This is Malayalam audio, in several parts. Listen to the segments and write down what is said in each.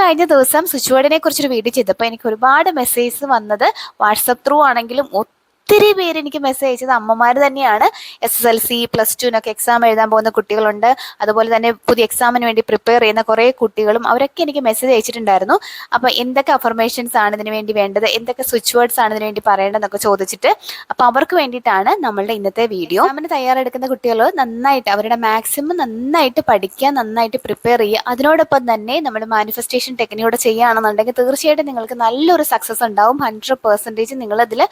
കഴിഞ്ഞ ദിവസം സ്വിച്ച് ബോർഡിനെ കുറിച്ചൊരു വീഡിയോ ചെയ്തപ്പോൾ എനിക്ക് ഒരുപാട് മെസ്സേജ് വന്നത് വാട്സപ്പ് ത്രൂ ആണെങ്കിലും ഒത്തിരി പേര് എനിക്ക് മെസ്സേജ് അയച്ചത് അമ്മമാർ തന്നെയാണ്. S S L C plus ടുവിനൊക്കെ exam എഴുതാൻ പോകുന്ന കുട്ടികളുണ്ട്. അതുപോലെ തന്നെ പുതിയ എക്സാമിന് വേണ്ടി പ്രിപ്പയർ ചെയ്യുന്ന കുറേ കുട്ടികളും അവരൊക്കെ എനിക്ക് മെസ്സേജ് അയച്ചിട്ടുണ്ടായിരുന്നു. അപ്പോൾ എന്തൊക്കെ അഫർമേഷൻസ് ആണ് ഇതിന് വേണ്ടി വേണ്ടത്? എന്തൊക്കെ സ്വിച്ച് വേർഡ്സ് ആണ് ഇതിന് വേണ്ടി പറയേണ്ടതെന്നൊക്കെ ചോദിച്ചിട്ട് അപ്പോൾ അവർക്ക് വേണ്ടിയിട്ടാണ് നമ്മളുടെ ഇന്നത്തെ വീഡിയോ എക്സാമിന് തയ്യാറെടുക്കുന്ന കുട്ടികൾ നന്നായിട്ട് അവരുടെ മാക്സിമം നന്നായിട്ട് പഠിക്കുക നന്നായിട്ട് പ്രിപ്പയർ ചെയ്യുക. അതിനോടൊപ്പം തന്നെ നമ്മൾ മാനിഫെസ്റ്റേഷൻ ടെക്നിക്കൂടെ ചെയ്യുകയാണെന്നുണ്ടെങ്കിൽ തീർച്ചയായിട്ടും നിങ്ങൾക്ക് നല്ലൊരു സക്സസ് ഉണ്ടാവും. ഹൺഡ്രഡ് പെർസെന്റേജ് നിങ്ങളതിൽ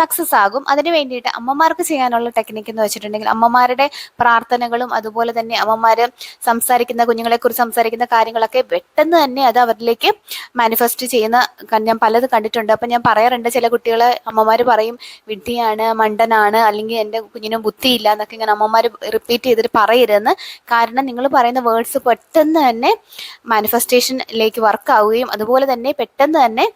സക്സസ് ആകും അതിന് വേണ്ടിയിട്ട് അമ്മമാർക്ക് ചെയ്യാനുള്ള ടെക്നിക്ക് എന്ന് വെച്ചിട്ടുണ്ടെങ്കിൽ അമ്മമാരുടെ പ്രാർത്ഥനകളും അതുപോലെ തന്നെ അമ്മമാർ സംസാരിക്കുന്ന കുഞ്ഞുങ്ങളെ കുറിച്ച് സംസാരിക്കുന്ന കാര്യങ്ങളൊക്കെ പെട്ടെന്ന് തന്നെ അത് അവരിലേക്ക് മാനിഫെസ്റ്റ് ചെയ്യുന്ന ഞാൻ പലത് കണ്ടിട്ടുണ്ട്. അപ്പം ഞാൻ പറയാറുണ്ട് ചില കുട്ടികളെ അമ്മമാർ പറയും വിഡ്ഢിയാണ് മണ്ടനാണ് അല്ലെങ്കിൽ എന്റെ കുഞ്ഞിന് ബുദ്ധിയില്ല എന്നൊക്കെ ഇങ്ങനെ അമ്മമാർ റിപ്പീറ്റ് ചെയ്തിട്ട് പറയരുതെന്ന്. കാരണം നിങ്ങൾ പറയുന്ന വേർഡ്സ് പെട്ടെന്ന് തന്നെ മാനിഫെസ്റ്റേഷനിലേക്ക് വർക്കാവുകയും അതുപോലെ തന്നെ പെട്ടെന്ന് തന്നെ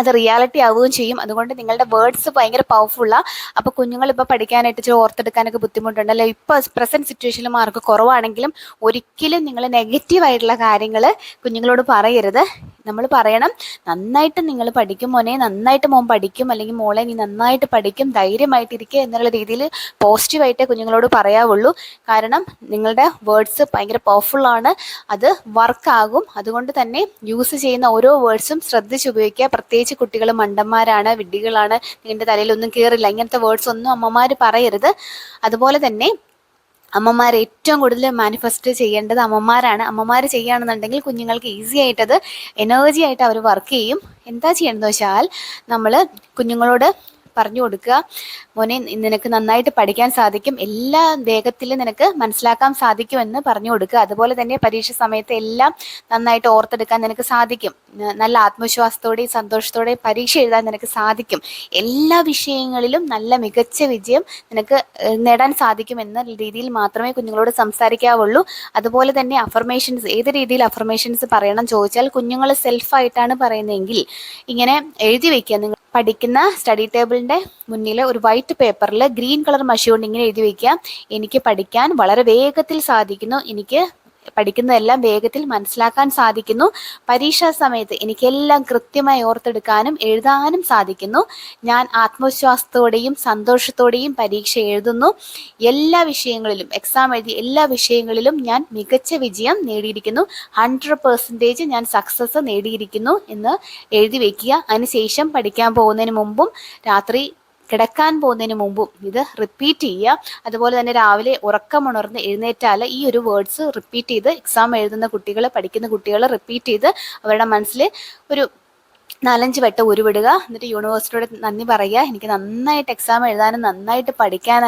അത് റിയാലിറ്റി ആവുകയും ചെയ്യും. അതുകൊണ്ട് നിങ്ങളുടെ വേർഡ്സ് ഭയങ്കര പവർഫുള്ളാണ് അപ്പോൾ കുഞ്ഞുങ്ങൾ ഇപ്പോൾ പഠിക്കാനായിട്ട് ഇച്ചിരി ഓർത്തെടുക്കാനൊക്കെ ബുദ്ധിമുട്ടുണ്ട്. അല്ലെ? ഇപ്പോൾ പ്രസന്റ് സിറ്റുവേഷനിൽ മാർക്ക് കുറവാണെങ്കിലും ഒരിക്കലും നിങ്ങൾ നെഗറ്റീവ് ആയിട്ടുള്ള കാര്യങ്ങൾ കുഞ്ഞുങ്ങളോട് പറയരുത്. നമ്മൾ പറയണം നന്നായിട്ട് നിങ്ങൾ പഠിക്കും മോനെ നന്നായിട്ട് മോൻ പഠിക്കും അല്ലെങ്കിൽ മോളെ നീ നന്നായിട്ട് പഠിക്കും ധൈര്യമായിട്ടിരിക്കുക എന്നുള്ള രീതിയിൽ പോസിറ്റീവായിട്ടേ കുഞ്ഞുങ്ങളോട് പറയാവുള്ളൂ. കാരണം നിങ്ങളുടെ വേർഡ്സ് ഭയങ്കര പവർഫുള്ളാണ് അത് വർക്കാകും അതുകൊണ്ട് തന്നെ യൂസ് ചെയ്യുന്ന ഓരോ വേർഡ്സും ശ്രദ്ധിച്ച് ഉപയോഗിക്കുക. പ്രത്യേകിച്ച് കുട്ടികൾ മണ്ടന്മാരാണ് വിഡ്ഢികളാണ് നിങ്ങളുടെ തലയിലൊന്നും കയറില്ല ഇങ്ങനത്തെ വേർഡ്സ് ഒന്നും അമ്മമാർ പറയരുത്. അതുപോലെ തന്നെ അമ്മമാർ ഏറ്റവും കൂടുതൽ മാനിഫെസ്റ്റ് ചെയ്യേണ്ടത് അമ്മമാരാണ്. അമ്മമാർ ചെയ്യുകയാണെന്നുണ്ടെങ്കിൽ കുഞ്ഞുങ്ങൾക്ക് ഈസി ആയിട്ടത് എനർജി ആയിട്ട് അവർ വർക്ക് ചെയ്യും. എന്താ ചെയ്യേണ്ടതെന്ന് വെച്ചാൽ നമ്മൾ കുഞ്ഞുങ്ങളോട് പറഞ്ഞു കൊടുക്കുക. മോനെ നിനക്ക് നന്നായിട്ട് പഠിക്കാൻ സാധിക്കും. എല്ലാ വേഗത്തിൽ നിനക്ക് മനസ്സിലാക്കാൻ സാധിക്കുമെന്ന് പറഞ്ഞു കൊടുക്കുക. അതുപോലെ തന്നെ പരീക്ഷ സമയത്ത് എല്ലാം നന്നായിട്ട് ഓർത്തെടുക്കാൻ നിനക്ക് സാധിക്കും. നല്ല ആത്മവിശ്വാസത്തോടെയും സന്തോഷത്തോടെയും പരീക്ഷ എഴുതാൻ നിനക്ക് സാധിക്കും. എല്ലാ വിഷയങ്ങളിലും നല്ല മികച്ച വിജയം നിനക്ക് നേടാൻ സാധിക്കും എന്ന രീതിയിൽ മാത്രമേ കുഞ്ഞുങ്ങളോട് സംസാരിക്കാവുള്ളൂ. അതുപോലെ തന്നെ അഫർമേഷൻസ് ഏത് രീതിയിൽ അഫർമേഷൻസ് പറയണം ചോദിച്ചാൽ കുഞ്ഞുങ്ങൾ സെൽഫായിട്ടാണ് പറയുന്നതെങ്കിൽ ഇങ്ങനെ എഴുതി വെക്കുക. നിങ്ങൾ പഠിക്കുന്ന സ്റ്റഡി ടേബിളിന്റെ മുന്നിൽ ഒരു വൈറ്റ് പേപ്പറിൽ ഗ്രീൻ കളർ മഷി കൊണ്ട് ഇങ്ങനെ എഴുതി വയ്ക്കുക. എനിക്ക് പഠിക്കാൻ വളരെ വേഗത്തിൽ സാധിക്കുന്നു. എനിക്ക് പഠിക്കുന്നതെല്ലാം വേഗത്തിൽ മനസ്സിലാക്കാൻ സാധിക്കുന്നു. പരീക്ഷാ സമയത്ത് എനിക്കെല്ലാം കൃത്യമായി ഓർത്തെടുക്കാനും എഴുതാനും സാധിക്കുന്നു. ഞാൻ ആത്മവിശ്വാസത്തോടെയും സന്തോഷത്തോടെയും പരീക്ഷ എഴുതുന്നു. എല്ലാ വിഷയങ്ങളിലും എക്സാം എഴുതി എല്ലാ വിഷയങ്ങളിലും ഞാൻ മികച്ച വിജയം നേടിയിരിക്കുന്നു. ഹൺഡ്രഡ് പെർസെന്റേജ് ഞാൻ സക്സസ് നേടിയിരിക്കുന്നു എന്ന് എഴുതി വയ്ക്കുക അതിനുശേഷം പഠിക്കാൻ പോകുന്നതിന് മുമ്പും രാത്രി കിടക്കാൻ പോകുന്നതിന് മുമ്പും ഇത് റിപ്പീറ്റ് ചെയ്യുക. അതുപോലെ തന്നെ രാവിലെ ഉറക്കമുണർന്ന് എഴുന്നേറ്റാൽ ഈ ഒരു വേർഡ്സ് റിപ്പീറ്റ് ചെയ്ത് എക്സാം എഴുതുന്ന കുട്ടികൾ പഠിക്കുന്ന കുട്ടികൾ റിപ്പീറ്റ് ചെയ്ത് അവരുടെ മനസ്സിൽ ഒരു നാലഞ്ച് വട്ടം ഉരുവിടുക. എന്നിട്ട് യൂണിവേഴ്സിറ്റിയോട് നന്ദി പറയുക. എനിക്ക് നന്നായിട്ട് എക്സാം എഴുതാനും നന്നായിട്ട് പഠിക്കാൻ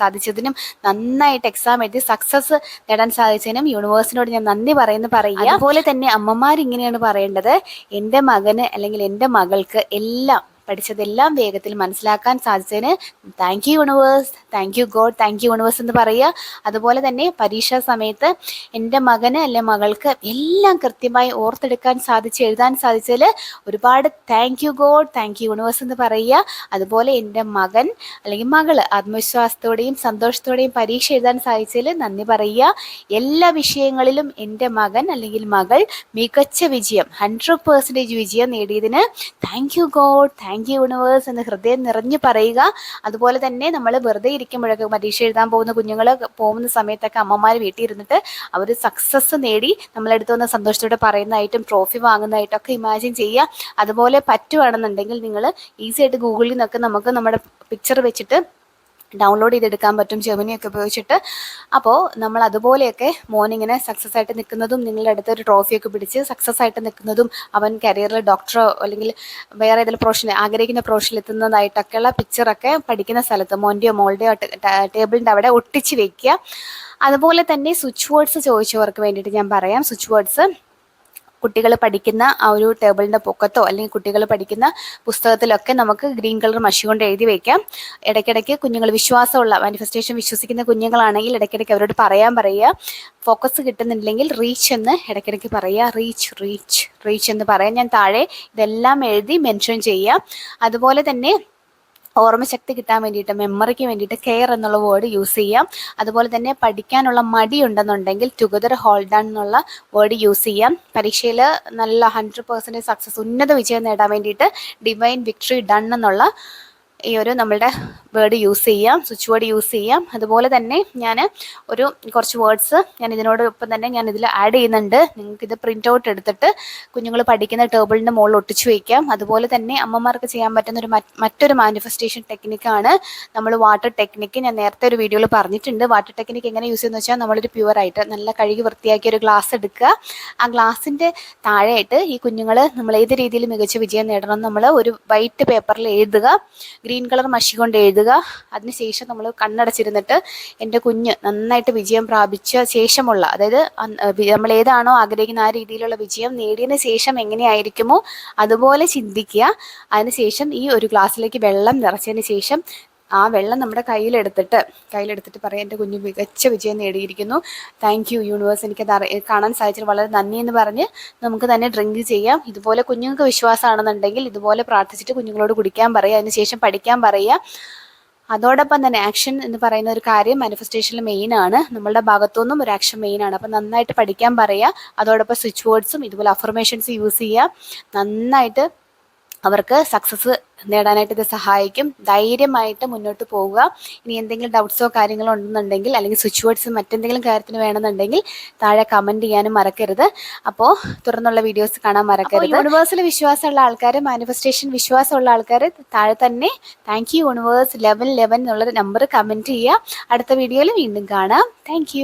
സാധിച്ചതിനും നന്നായിട്ട് എക്സാം എഴുതി സക്സസ് നേടാൻ സാധിച്ചതിനും യൂണിവേഴ്സിനോട് ഞാൻ നന്ദി പറയുന്നു പറയുക. അതുപോലെ തന്നെ അമ്മമാർ ഇങ്ങനെയാണ് പറയേണ്ടത്. എന്റെ മകന് അല്ലെങ്കിൽ എന്റെ മകൾക്ക് എല്ലാം പഠിച്ചതെല്ലാം വേഗത്തിൽ മനസ്സിലാക്കാൻ സാധിച്ചതിന് thank you universe thank you God thank you universe എന്ന് പറയുക. അതുപോലെ തന്നെ പരീക്ഷാ സമയത്ത് എന്റെ മകന് അല്ലെ മകൾക്ക് എല്ലാം കൃത്യമായി ഓർത്തെടുക്കാൻ സാധിച്ചു എഴുതാൻ സാധിച്ചതിൽ ഒരുപാട് thank you God thank you universe എന്ന് പറയുക. അതുപോലെ എന്റെ മകൻ അല്ലെങ്കിൽ മകൾ ആത്മവിശ്വാസത്തോടെയും സന്തോഷത്തോടെയും പരീക്ഷ എഴുതാൻ സാധിച്ചതിൽ നന്ദി പറയുക. എല്ലാ വിഷയങ്ങളിലും എന്റെ മകൻ അല്ലെങ്കിൽ മകൾ മികച്ച വിജയം ഹൺഡ്രഡ് പേഴ്സന്റേജ് വിജയം നേടിയതിന് thank you God thank you universe എന്ന് ഹൃദയം നിറഞ്ഞു പറയുക. അതുപോലെ തന്നെ നമ്മൾ വെറുതെ ഇരിക്കുമ്പോഴൊക്കെ പരീക്ഷ എഴുതാൻ പോകുന്ന കുഞ്ഞുങ്ങൾ പോകുന്ന സമയത്തൊക്കെ അമ്മമാർ വീട്ടിൽ ഇരുന്നിട്ട് അവർ സക്സസ് നേടി നമ്മളെടുത്ത് വന്ന സന്തോഷത്തോടെ പറയുന്നതായിട്ടും ട്രോഫി വാങ്ങുന്നതായിട്ടും ഒക്കെ ഇമാജിൻ ചെയ്യുക. അതുപോലെ പറ്റുവാണെന്നുണ്ടെങ്കിൽ നിങ്ങൾ ഈസി ആയിട്ട് ഗൂഗിളിൽ നിന്നൊക്കെ നമുക്ക് നമ്മുടെ പിക്ചർ വെച്ചിട്ട് ഡൗൺലോഡ് ചെയ്തെടുക്കാൻ പറ്റും ജെമിനിയൊക്കെ ഉപയോഗിച്ചിട്ട്. അപ്പോൾ നമ്മൾ അതുപോലെയൊക്കെ മോനിങ്ങനെ സക്സസ് ആയിട്ട് നിൽക്കുന്നതും നിങ്ങളുടെ അടുത്ത് ഒരു ട്രോഫിയൊക്കെ പിടിച്ച് സക്സസ് ആയിട്ട് നിൽക്കുന്നതും അവൻ കരിയറിൽ ഡോക്ടറോ അല്ലെങ്കിൽ വേറെ ഏതെങ്കിലും പ്രൊഫഷനിൽ ആഗ്രഹിക്കുന്ന പ്രൊഫഷനിൽ എത്തുന്നതായിട്ടൊക്കെയുള്ള പിക്ചറൊക്കെ പഠിക്കുന്ന സ്ഥലത്ത് മോന്റെയോ മോളുടെയോ ടേബിളിന്റെ അവിടെ ഒട്ടിച്ച് വെക്കുക. അതുപോലെ തന്നെ സ്വിച്ച് വേർഡ്സ് ചോദിച്ചവർക്ക് വേണ്ടിയിട്ട് ഞാൻ പറയാം. സ്വിച്ച് വേർഡ്സ് കുട്ടികൾ പഠിക്കുന്ന ആ ഒരു ടേബിളിന്റെ പൊക്കത്തോ അല്ലെങ്കിൽ കുട്ടികൾ പഠിക്കുന്ന പുസ്തകത്തിലൊക്കെ നമുക്ക് ഗ്രീൻ കളർ മഷി കൊണ്ട് എഴുതി വയ്ക്കാം ഇടയ്ക്കിടയ്ക്ക് കുഞ്ഞുങ്ങൾ വിശ്വാസമുള്ള മാനിഫെസ്റ്റേഷൻ വിശ്വസിക്കുന്ന കുഞ്ഞുങ്ങളാണെങ്കിൽ ഇടയ്ക്കിടയ്ക്ക് അവരോട് പറയാൻ പറയുക. ഫോക്കസ് കിട്ടുന്നില്ലെങ്കിൽ റീച്ച് എന്ന് ഇടയ്ക്കിടയ്ക്ക് പറയുക. റീച്ച് റീച്ച് റീച്ച് എന്ന് പറയാം. ഞാൻ താഴെ ഇതെല്ലാം എഴുതി മെൻഷൻ ചെയ്യുക അതുപോലെ തന്നെ ഓർമ്മശക്തി കിട്ടാൻ വേണ്ടിയിട്ട് മെമ്മറിക്ക് വേണ്ടിയിട്ട് കെയർ എന്നുള്ള വേർഡ് യൂസ് ചെയ്യാം. അതുപോലെ തന്നെ പഠിക്കാനുള്ള മടി ഉണ്ടെന്നുണ്ടെങ്കിൽ ടുഗദർ ഹോൾഡ് എന്നുള്ള വേർഡ് യൂസ് ചെയ്യാം. പരീക്ഷയിൽ നല്ല ഹൺഡ്രഡ് പെർസെന്റേജ് സക്സസ് ഉന്നത വിജയം നേടാൻ വേണ്ടിയിട്ട് ഡിവൈൻ വിക്ടറി ഡൺ എന്നുള്ള ഈ ഒരു നമ്മളുടെ വേർഡ് യൂസ് ചെയ്യാം സ്വിച്ച് വേർഡ് യൂസ് ചെയ്യാം. അതുപോലെ തന്നെ ഞാൻ ഒരു കുറച്ച് വേർഡ്സ് ഞാൻ ഇതിനോടൊപ്പം തന്നെ ഞാൻ ഇതിൽ ആഡ് ചെയ്യുന്നുണ്ട്. നിങ്ങൾക്ക് ഇത് പ്രിന്റ് ഔട്ട് എടുത്തിട്ട് കുഞ്ഞുങ്ങൾ പഠിക്കുന്ന ടേബിളിന്റെ മുകളിൽ ഒട്ടിച്ചു വയ്ക്കാം അതുപോലെ തന്നെ അമ്മമാർക്ക് ചെയ്യാൻ പറ്റുന്ന ഒരു മറ്റൊരു മാനിഫെസ്റ്റേഷൻ ടെക്നിക്കാണ് നമ്മൾ വാട്ടർ ടെക്നിക്ക് ഞാൻ നേരത്തെ ഒരു വീഡിയോയിൽ പറഞ്ഞിട്ടുണ്ട്. വാട്ടർ ടെക്നിക്ക് എങ്ങനെ യൂസ് ചെയ്യുന്നത് വെച്ചാൽ നമ്മളൊരു പ്യുവറായിട്ട് നല്ല കഴുകി വൃത്തിയാക്കിയ ഒരു ഗ്ലാസ് എടുക്കുക. ആ ഗ്ലാസിന്റെ താഴെയായിട്ട് ഈ കുഞ്ഞുങ്ങൾ നമ്മൾ ഏത് രീതിയിൽ മികച്ച വിജയം നേടണം നമ്മൾ ഒരു വൈറ്റ് പേപ്പറിൽ എഴുതുക. ഗ്രീൻ കളർ മഷി കൊണ്ട് എഴുതുക. അതിനുശേഷം നമ്മൾ കണ്ണടച്ചിരുന്നിട്ട് എന്റെ കുഞ്ഞ് നന്നായിട്ട് വിജയം പ്രാപിച്ച ശേഷമുള്ള അതായത് നമ്മൾ ഏതാണോ ആഗ്രഹിക്കുന്ന ആ രീതിയിലുള്ള വിജയം നേടിയതിന് ശേഷം എങ്ങനെയായിരിക്കുമോ അതുപോലെ ചിന്തിക്കുക. അതിനുശേഷം ഈ ഒരു ഗ്ലാസ്സിലേക്ക് വെള്ളം നിറച്ചതിന് ശേഷം ആ വെള്ളം നമ്മുടെ കയ്യിലെടുത്തിട്ട് കയ്യിലെടുത്തിട്ട് പറയാം എന്റെ കുഞ്ഞ് മികച്ച വിജയം നേടിയിരിക്കുന്നു. താങ്ക് യു യൂണിവേഴ്സ് എനിക്കത് കാണാൻ സാധിച്ചത് വളരെ നന്ദി എന്ന് പറഞ്ഞ് നമുക്ക് തന്നെ ഡ്രിങ്ക് ചെയ്യാം. ഇതുപോലെ കുഞ്ഞുങ്ങൾക്ക് വിശ്വാസമാണെന്നുണ്ടെങ്കിൽ ഇതുപോലെ പ്രാർത്ഥിച്ചിട്ട് കുഞ്ഞുങ്ങളോട് കുടിക്കാൻ പറയുക അതിനുശേഷം പഠിക്കാൻ പറയുക. അതോടൊപ്പം തന്നെ ആക്ഷൻ എന്ന് പറയുന്ന ഒരു കാര്യം മാനിഫെസ്റ്റേഷനിൽ മെയിൻ ആണ്. നമ്മളുടെ ഭാഗത്തുനിന്നും ഒരു ആക്ഷൻ മെയിൻ ആണ്. അപ്പം നന്നായിട്ട് പഠിക്കാൻ പറയുക. അതോടൊപ്പം സ്വിച്ച് വേർഡ്സും ഇതുപോലെ അഫർമേഷൻസ് യൂസ് ചെയ്യുക. നന്നായിട്ട് അവർക്ക് സക്സസ് നേടാനായിട്ട് ഇത് സഹായിക്കും. ധൈര്യമായിട്ട് മുന്നോട്ട് പോവുക. ഇനി എന്തെങ്കിലും ഡൗട്ട്സോ കാര്യങ്ങളോ ഉണ്ടെന്നുണ്ടെങ്കിൽ അല്ലെങ്കിൽ സ്വിച്ച് വേർഡ്സ് മറ്റെന്തെങ്കിലും കാര്യത്തിന് വേണമെന്നുണ്ടെങ്കിൽ താഴെ കമന്റ് ചെയ്യാനും മറക്കരുത്. അപ്പോൾ തുറന്നുള്ള വീഡിയോസ് കാണാൻ മറക്കരുത്. യൂണിവേഴ്സിൽ വിശ്വാസമുള്ള ആൾക്കാർ മാനിഫെസ്റ്റേഷൻ വിശ്വാസമുള്ള ആൾക്കാർ താഴെ തന്നെ thank you universe eleven eleven എന്നുള്ള നമ്പർ കമന്റ് ചെയ്യുക. അടുത്ത വീഡിയോയിൽ വീണ്ടും കാണാം. താങ്ക്